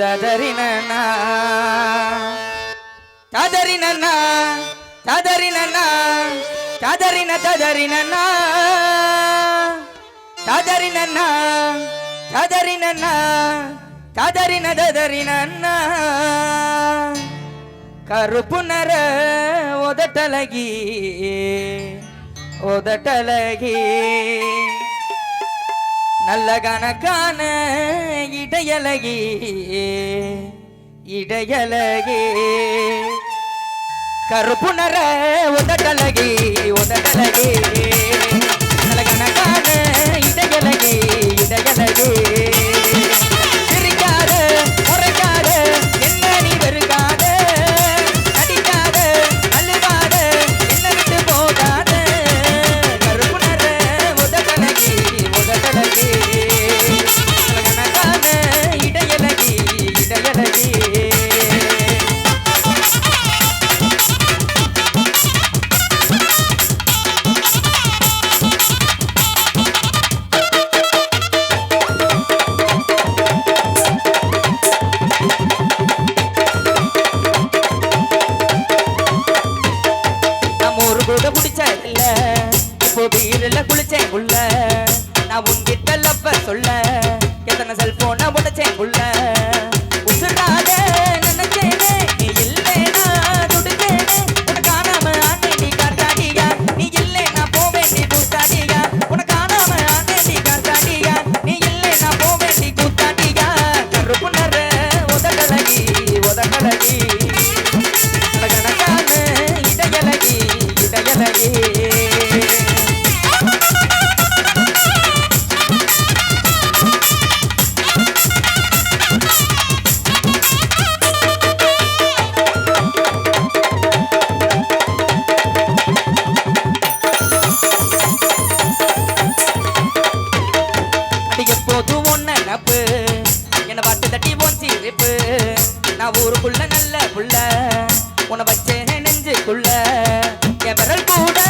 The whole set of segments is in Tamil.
ದದರಿ ನನ್ನ ಕದರಿ ನನ್ನ ಕದರಿ ನನ್ನ ಚಾದರಿನ ಚಾದರಿ ನನ್ನ ಕದರಿ ನನ್ನ ಕದರಿ ನನ್ನ ಚಾದರಿನ ದದರಿ ನನ್ನ ಕರು ಪುನರ ಒದಟಲಗಿ ಒದಟಲಗಿ. நல்ல கணக்கான இடையலகி இடையலகி. கருப்புணர உதட்டலகி உதட்டலகி. melody.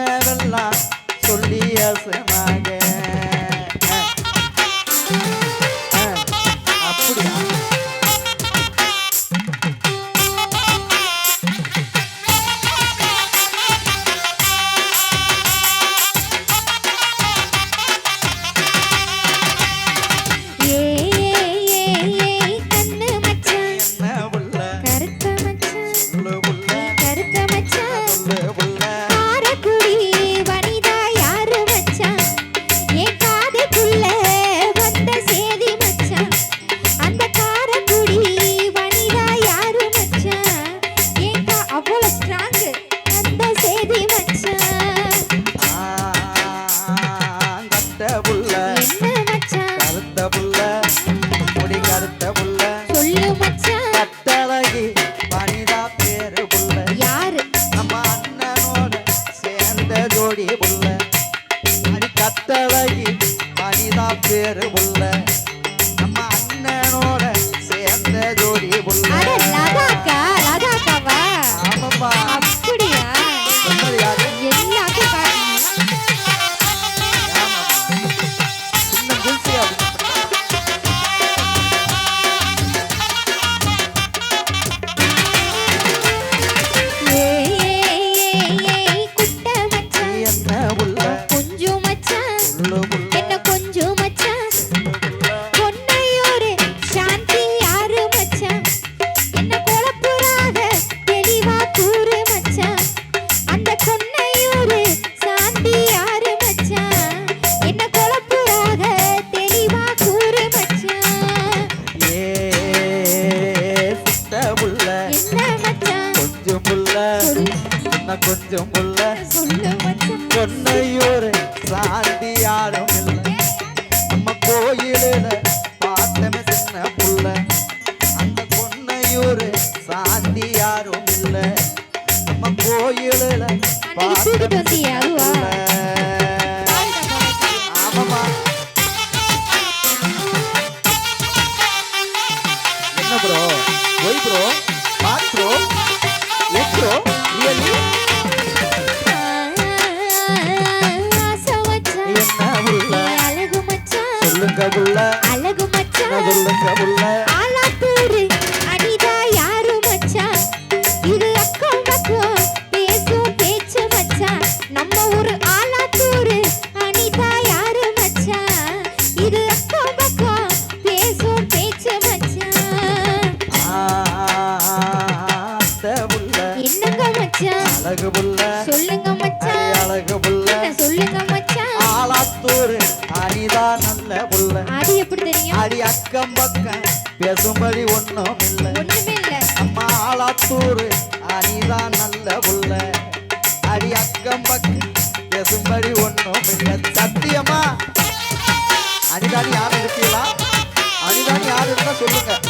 கனவெல்லாம் சொல்லி அசமாக சொன்ன கொஞ்சம் புள்ள பொன்னையூர் சாந்தி யாரும் இல்லை. நம்ம கோயிலில் பார்த்தமே சின்ன புள்ள. அந்த பொன்னையூர் சாந்தி யாரும் இல்லை. நம்ம கோயிலில் பார்த்து யாருவா நம்ம ஊரு அடிதானி யாரும் இருக்கீங்களா? அடிதானி யார் இருந்தால் சொல்லுங்கள்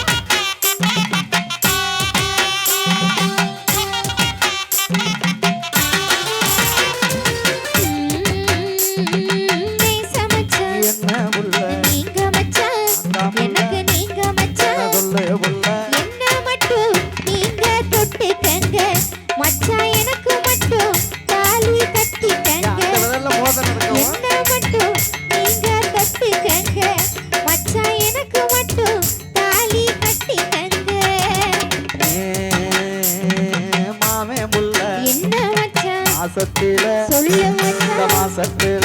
மாசத்தில சொல்லு மாசத்துல